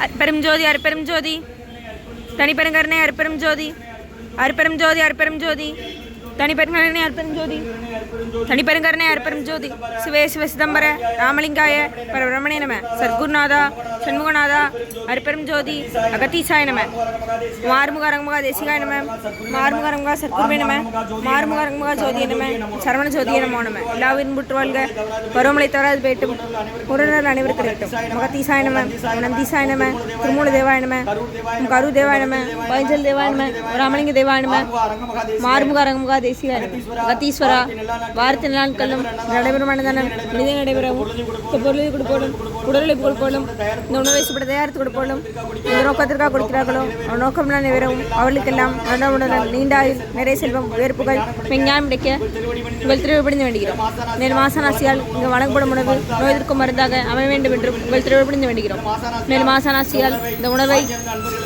அற்பெரும் ஜோதி அற்பெரும் ஜோதி தனிப்பெருங்கருணை அற்பெரும் ஜோதி அற்பெரும் ஜோதி அற்பெரும் ஜோதி தனிப்பெருங்கருணை அற்பெரும் ஜோதி தனிப்பெருங்கருணை அற்பரும் ஜோதி. சிவே சிவ சிதம்பர ராமலிங்காய பரபிரமணே நம. சத்குருநாதா சண்முகநாதா அற்பரும் ஜோதி அகத்தீசாய நம. மார்முக அரங்கமுகா தேசிகாய நம. மார்முக அரங்கமுகா சத்குருவே நம. மார்முக அரங்கமுகா ஜோதிய நம. சரவண ஜோதிய நமோ நம. எல்லாவின் புற்று வாழ்க. பருவமழை தவறாது போயிட்டும் உறவினர் அனைவருக்கு இருக்கட்டும். மகத்தீசாய நம நந்தீசாய நம திருமூல தேவாய நம கரு தேவாய நம பைஞ்சல் தேவாய நம ராமலிங்க தேவாய நம மார்முக அரங்கமுகா தேசிகாய நம அகத்தீஸ்வரா வாரத்து நாட்களும் நடைபெறும் மனதானம் மனித நடைபெறவும் பொருளை கொடுப்போலும் உடலை கொடுப்போலும் இந்த உணவை சுப்பட தயாரித்து கொடுப்போலும் இந்த நோக்கத்திற்காக கொடுக்கிறார்களோ அந்த நோக்கம் நான் நிறைவேறவும் அவர்களுக்கெல்லாம் மனமுடன் நீண்ட ஆயுள் நிறைய செல்வம் உயர்ப்புகள் விஞ்ஞானம் கிடைக்க உங்கள் திருவிழிப்படைந்து வேண்டுகிறோம். மேலும் மாசானாசியால் இங்கு வழங்கப்படும் உணவு நோய் எதிர்க்கும் மருந்தாக அமைய வேண்டும் என்றும் உங்கள் திருவிழிப்படைந்து வேண்டுகிறோம். மேலும் மாசானாசியால் இந்த உணவை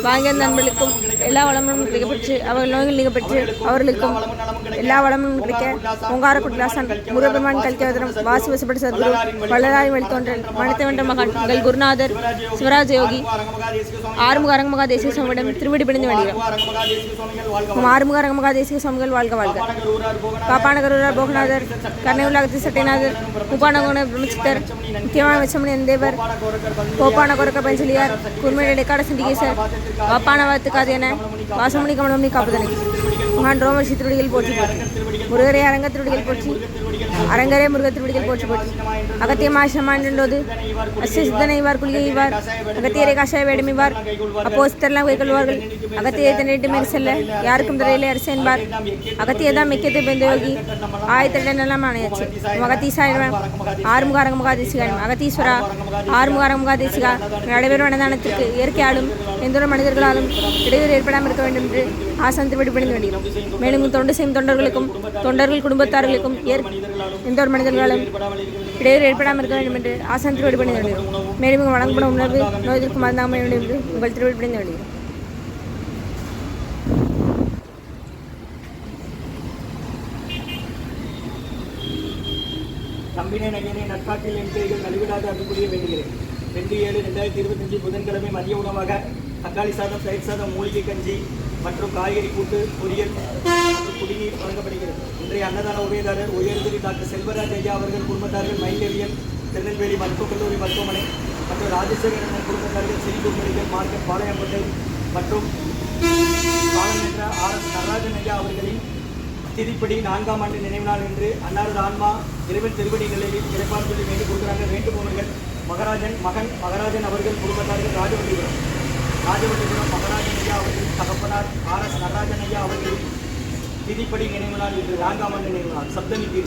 வாங்கிய நண்பர்களுக்கும் எல்லா வளமும் கிடைக்கப்பெற்று அவர்கள் நோய்கள் நீக்கப்பெற்று அவர்களுக்கும் எல்லா வளமும் கிடைக்க ஓங்கார குட்லாசன் முருகபெருமான் கல்கியவதனம் வாசி வசப்பட்ட சத்குரு வள்ளலாய் வழித்தோன்றல் மனத்தவென்ற மகான் உங்கள் குருநாதர் சிவராஜ யோகி ஆறுமுக அரங்கமகா தேசிய சுவாமியிடம் திருவடி பிடிந்து வழிகிறோம் ஆறுமுக அரங்கமகா தேசிய சுவாமிகள் வாழ்க வாழ்க காப்பானகரூரார் போகநாதர் கர்ணவுலாகத்தி சட்டைநாதர் உப்பானகோண பிரம்மச்சித்தர் முக்கியமான வச்சமணி தேவர் கோப்பான கொரக்க பஞ்சலியார் குர்மேட இடைக்காட சிந்திகேசர் வாப்பான வாத்துக்காது என வாசமணி கமலமணி காப்பதனை மகான் ரோமர்ஷி திருவடிகள் போற்றி போற்றி. முருகரே திருவடிகள் போற்றி. அரங்கரே முருக திருவடிகள் போற்றி போற்றி. அகத்தியமாசமாண்டோது அஸ்ய சித்தனைவார் குளிகைவார் அகத்தியரை காஷாய வேடமிவார் அப்போ சித்தரெல்லாம் கைக்கொள்வார்கள் அகத்தியை தன்னிட்டு மேல் செல்ல யாருக்கும் தரையிலே அரசு என்பார். அகத்தியை தான் மிக்கத்தை பெந்த யோகி. ஆயத்திடம் ஆணையாச்சு. அகத்தீசாயிரம் ஆறுமுக அரங்க முகாதேசிகாயம் அகத்தீஸ்வரா ஆறுமுக அரங்க முகாதேசிகா நடைபெறும் அன்னதானத்திற்கு இயற்கையாலும் எந்தொரு மனிதர்களாலும் இடையூறு ஏற்படாமல் இருக்க வேண்டும் என்று ஆசான் பணிந்து வேண்டுகிறோம் மேலும் தொண்டு செய்யும் தொண்டர்களுக்கும் தொண்டர்கள் குடும்பத்தார்களுக்கும் ஏற் எந்த ஒரு மனிதர்களாலும் இடையூறு ஏற்படாமல் இருக்க வேண்டும் என்று ஆசான் திருவடி பணிந்து வேண்டுகிறோம் மேலும் இங்கு வழங்கப்படும் உணர்வு நோய் எதிர்க்கும் மருந்தாமல் வேண்டும் என்று உங்கள் திருவடி பணிந்து வேண்டுகிறோம் நம்பினே நகையினை நட்பாட்டில் என் நலிவிடாத அன்புக்குரிய வேண்டுகிறேன். ரெண்டு ஏழு ரெண்டாயிரத்தி இருபத்தஞ்சு புதன்கிழமை மதிய உணவாக தக்காளி சாதம் தயிர் சாதம் மூலிகை கஞ்சி மற்றும் காய்கறி கூட்டு பொரியல் மற்றும் குடிநீர் வழங்கப்படுகிறது. இன்றைய அன்னதான உபயதாரர் உயர்திரி டாக்டர் செல்வராஜ் ஐயா அவர்கள் குடும்பத்தார்கள் மயிலவியல் திருநெல்வேலி மருத்துவக் கல்லூரி மருத்துவமனை மற்றும் ராஜசேகரன் குடும்பத்தார்கள் சிறிதூர் மெடிக்கல் மார்க்கெட் பாளையங்கோட்டை மற்றும் பாலம் என்ற ஆர் எஸ் நடராஜன் ஐயா அவர்களின் திதிப்படி நான்காம் ஆண்டு நினைவு நாள் என்று அன்னாரது ஆன்மா இறைவன் திருவடிகளில் இறைப்பான் சொல்லி வேண்டிக் கொடுக்குறாங்க வேண்டுபவர்கள் மகராஜன் மகன் மகராஜன் அவர்கள் குடும்பத்தார்கள் ராஜவல்லிபுரம் ராஜவல்லிபுரம் மகராஜன் ஐயா அவர்களின் தகப்பனார் ஆர் எஸ் நடராஜன் ஐயா அவர்களின் திதிப்படி நினைவு நாள் இன்று நான்காம் ஆண்டு நினைவு நாள் சப்தமி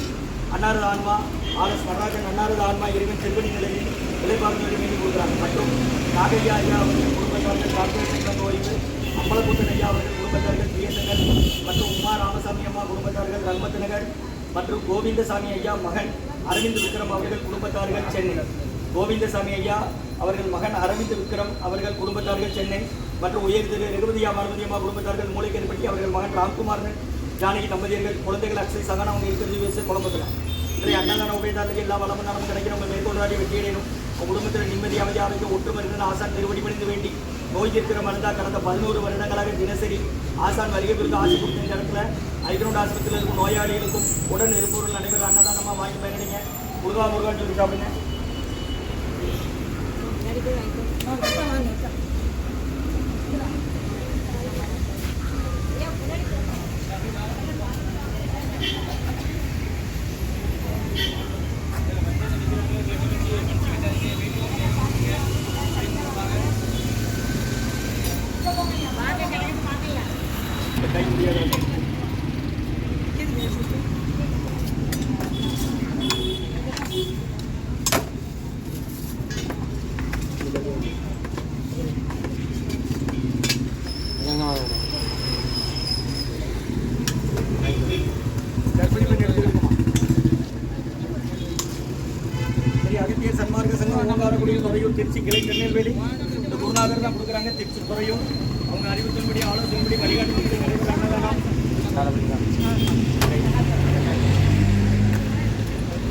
அன்னாரது ஆன்மா ஆர் எஸ் நடராஜன் அன்னாரது ஆன்மா இறைவன் திருவடி நிலையில் இலைப்பான் சொல்லி வேண்டிக் மற்றும் நாகையா ஐயா அவர்கள் குடும்பத்தார்கள் கார்பரேஷன் செல்வன் ஓய்வு அம்பலக்கூட்டன் ஐயா அவர்கள் குடும்பத்தார்கள் பிஎஸ்என்எல் மற்றும் உமா ராமசாமி அம்மா குடும்பத்தார்கள் ரஹ்மத் நகர் மற்றும் கோவிந்தசாமி ஐயா மகன் அரவிந்த் விக்ரம் அவர்கள் குடும்பத்தார்கள் சென்னை கோவிந்தசாமி ஐயா அவர்கள் மகன் அரவிந்த் விக்ரம் அவர்கள் குடும்பத்தார்கள் சென்னை மற்றும் உயர் திரு ரகுபதியா மருமதி அம்மா குடும்பத்தார்கள் பற்றி அவர்கள் மகன் ராம்குமார் ஜானகி தம்பதியர்கள் குழந்தைகள் அக்ஷய் சகனா அவங்க இருக்கிறது வயசு குழம்பத்தில். இன்றைய அன்னதான உபயதாரத்துக்கு எல்லா வளமும் நலமும் கிடைக்கிற நம்ம மேற்கொண்டாடி வெற்றியடையணும். உங்கள் குடும்பத்தில் நிம்மதி அமைதி ஆரோக்கியம் ஒற்றுமருந்து ஆசான் திருவடி பணிந்து வேண்டி நோய் தீர்க்கிற மருந்தா கடந்த பதினோரு வருடங்களாக தினசரி ஆசான் வருகை பிறகு ஆசை கொடுத்த இந்த இடத்துல ஐக்ரௌண்ட் ஆஸ்பத்திரியில் இருக்கும் நோயாளிகளுக்கும் உடன் இருப்பவர்கள் நடைபெற அன்னதானமாக வாங்கி பயனடைங்க. முருகா முருகான்னு சொல்லி சாப்பிடுங்க இந்த கை அகத்திய சன்மார்க்க சங்கம் ஓங்காரக்குடியில் துறையூர் திருச்சி கிளை திருநெல்வேலி. இந்த குருநாதர் தான் கொடுக்குறாங்க திருச்சி துறையூர். அவங்க அறிவித்தின்படி ஆலோசனைப்படி வழிகாட்டுப்படி நிறைவேற அன்னதானம்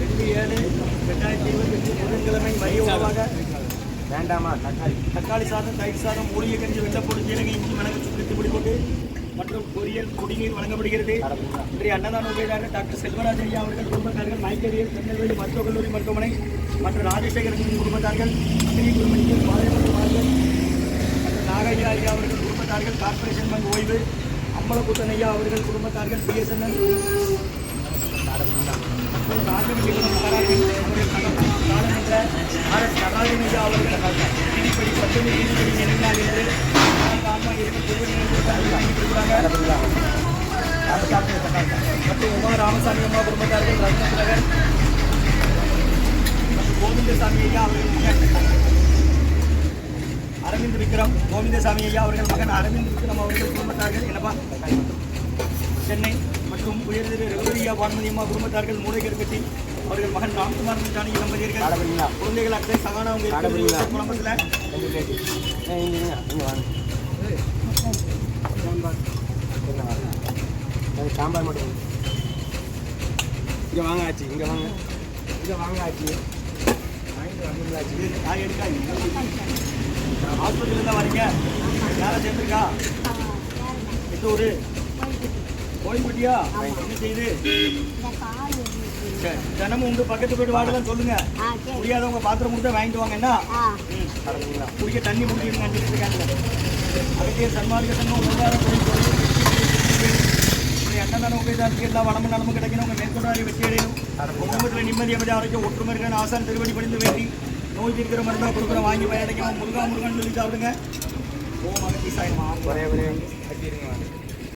ரெண்டு ஏழு ரெண்டாயிரத்தி இருபத்தஞ்சு புதன்கிழமை மதிய உணவாக வேண்டாமா தக்காளி. தக்காளி சாதம் தயிர் சாதம் மூலிகை கஞ்சி வெள்ளப்பொடி சீரக இஞ்சி மிளகு சுக்கு பொடி போட்டு மற்றும் பொரியல் குடிநீர் வழங்கப்படுகிறது. இன்றைய அன்னதான உதவியாளர் டாக்டர் செல்வராஜ் ஐயா அவர்கள் குடும்பத்தார்கள் நாய்க்கரியர் திருநெல்வேலி மருத்துவக் கல்லூரி மருத்துவமனை மற்றும் ராஜசேகரன் குடும்பத்தார்கள் அக்னி குடும்பத்தில் பாளையமன்ற மற்றும் நாகையா ஐயா அவர்கள் குடும்பத்தார்கள் கார்ப்பரேஷன் வங்கி ஓய்வு அம்பலபுத்தன் ஐயா அவர்கள் குடும்பத்தார்கள் பிஎஸ்என்எல் மற்றும் ராஜமணிபுரம் மகாராஜன் நாடாளுமன்ற ஆர் எஸ் நடராஜன் ஐயா அவர்கள் இடிப்படி பத்து நீதிப்படி நினைந்தால் என்று ஆன்மா இருக்கும் உமா ராமசாமி அம்மா குடும்பத்தார்கள் மற்றும் கோவிந்தசாமி ஐயா அவர்கள் மகன் அரவிந்த் விக்ரம் கோவிந்தசாமி ஐயா அவர்கள் மகன் அரவிந்த் விக்ரம் அவர்கள் குடும்பத்தார்கள் என்னப்பா? சென்னை மற்றும் உயர்திரு ரகுவரியா பான்மதி அம்மா குடும்பத்தார்கள் மூளைகர்கட்டி அவர்கள் மகன் ராம்குமார் ஜானகி தம்பதியர்கள் குழந்தைகள் அக்கறை சகானா அவங்க குழம்பத்தில் சாம்பார் மட்டும் இங்கே வாங்க ஆச்சு. இங்கே வாங்க. இங்கே வாங்க ஆச்சு. வாங்கிட்டு ஆச்சு. யார் எடுக்கா ஹாஸ்பிட்டலில் தான் வரீங்க யாரை சேர்ந்துருக்கா? எந்த ஊர்? கோயில்பட்டியா என்ன செய்யுது சரி தினமும் உங்க பக்கத்து வீட்டு வாடலாம் சொல்லுங்க. முடியாதவங்க பாத்திரம் கொடுத்தா வாங்கிட்டு வாங்க என்ன? குடிக்க தண்ணி குடிக்கணுங்க அஞ்சு அகத்திய சன்மார்க்க சங்கம் உலகார அன்னதான உபயதாரத்துக்கு எல்லா வளமும் நலமும் கிடைக்கணும் உங்கள் மேற்கொண்டாரி வெற்றி அடையணும் குடும்பத்தில் நிம்மதி அமைதி ஆரோக்கியம் ஒற்றுமை இருக்கணும் ஆசான் திருவடி பணிந்து வேண்டி நோய் தீர்க்கிற மருந்தாக கொடுக்குற வாங்கி பயனடைக்கணும் முருகா முருகன் சொல்லி சாப்பிடுங்க ஓ அகத்தி சாயமா ஒரே ஒரே கட்டிடுங்க